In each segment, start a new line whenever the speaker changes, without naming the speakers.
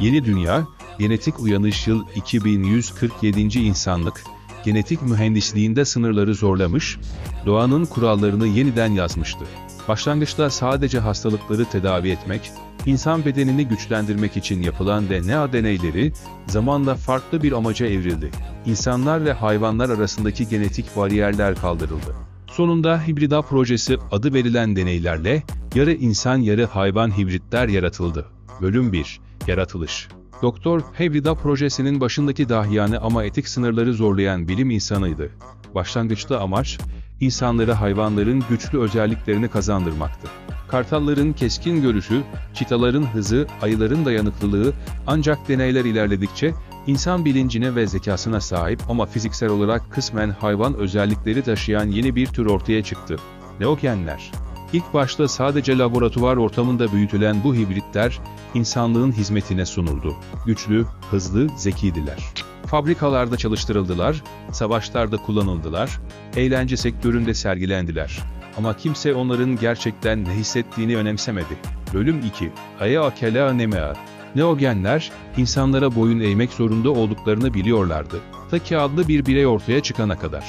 Yeni Dünya, Genetik Uyanış Yıl 2147. insanlık, genetik mühendisliğinde sınırları zorlamış, doğanın kurallarını yeniden yazmıştı. Başlangıçta sadece hastalıkları tedavi etmek, insan bedenini güçlendirmek için yapılan DNA deneyleri zamanla farklı bir amaca evrildi. İnsanlar ve hayvanlar arasındaki genetik bariyerler kaldırıldı. Sonunda Hibrida projesi adı verilen deneylerle yarı insan yarı hayvan hibritler yaratıldı. Bölüm 1 Yaratılış Doktor, Hevrida projesinin başındaki dahiyane ama etik sınırları zorlayan bilim insanıydı. Başlangıçta amaç, insanlara hayvanların güçlü özelliklerini kazandırmaktı. Kartalların keskin görüşü, çitaların hızı, ayıların dayanıklılığı ancak deneyler ilerledikçe insan bilincine ve zekasına sahip ama fiziksel olarak kısmen hayvan özellikleri taşıyan yeni bir tür ortaya çıktı. Neogenler. İlk başta sadece laboratuvar ortamında büyütülen bu hibritler, insanlığın hizmetine sunuldu. Güçlü, hızlı, zekiydiler. Fabrikalarda çalıştırıldılar, savaşlarda kullanıldılar, eğlence sektöründe sergilendiler. Ama kimse onların gerçekten ne hissettiğini önemsemedi. Bölüm 2 Aya Akela Nemea Neogenler, insanlara boyun eğmek zorunda olduklarını biliyorlardı. Ta ki adlı bir birey ortaya çıkana kadar.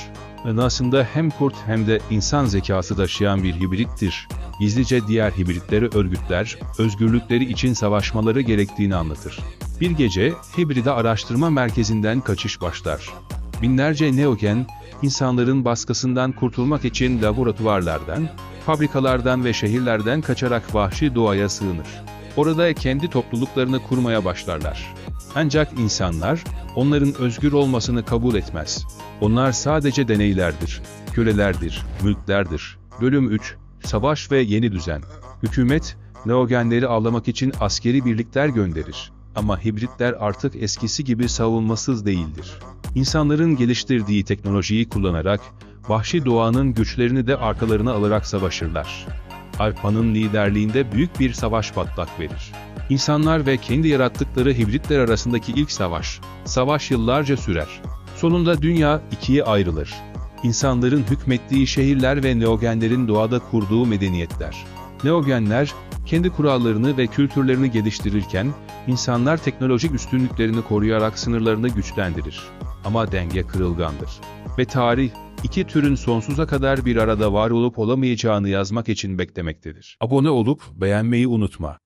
Aslında hem kurt hem de insan zekası taşıyan bir hibrittir. Gizlice diğer hibritleri örgütler, özgürlükleri için savaşmaları gerektiğini anlatır. Bir gece, Hibrida Araştırma Merkezi'nden kaçış başlar. Binlerce neogen, insanların baskısından kurtulmak için laboratuvarlardan, fabrikalardan ve şehirlerden kaçarak vahşi doğaya sığınır. Orada kendi topluluklarını kurmaya başlarlar. Ancak insanlar, onların özgür olmasını kabul etmez. Onlar sadece deneylerdir, kölelerdir, mülklerdir. Bölüm 3 Savaş ve Yeni Düzen Hükümet, neogenleri avlamak için askeri birlikler gönderir. Ama hibritler artık eskisi gibi savunmasız değildir. İnsanların geliştirdiği teknolojiyi kullanarak, vahşi doğanın güçlerini de arkalarına alarak savaşırlar. Alpa'nın liderliğinde büyük bir savaş patlak verir. İnsanlar ve kendi yarattıkları hibritler arasındaki ilk savaş. Savaş yıllarca sürer. Sonunda dünya ikiye ayrılır. İnsanların hükmettiği şehirler ve neogenlerin doğada kurduğu medeniyetler. Neogenler, kendi kurallarını ve kültürlerini geliştirirken, insanlar teknolojik üstünlüklerini koruyarak sınırlarını güçlendirir. Ama denge kırılgandır. Ve tarih, iki türün sonsuza kadar bir arada var olup olamayacağını yazmak için beklemektedir. Abone olup beğenmeyi unutma.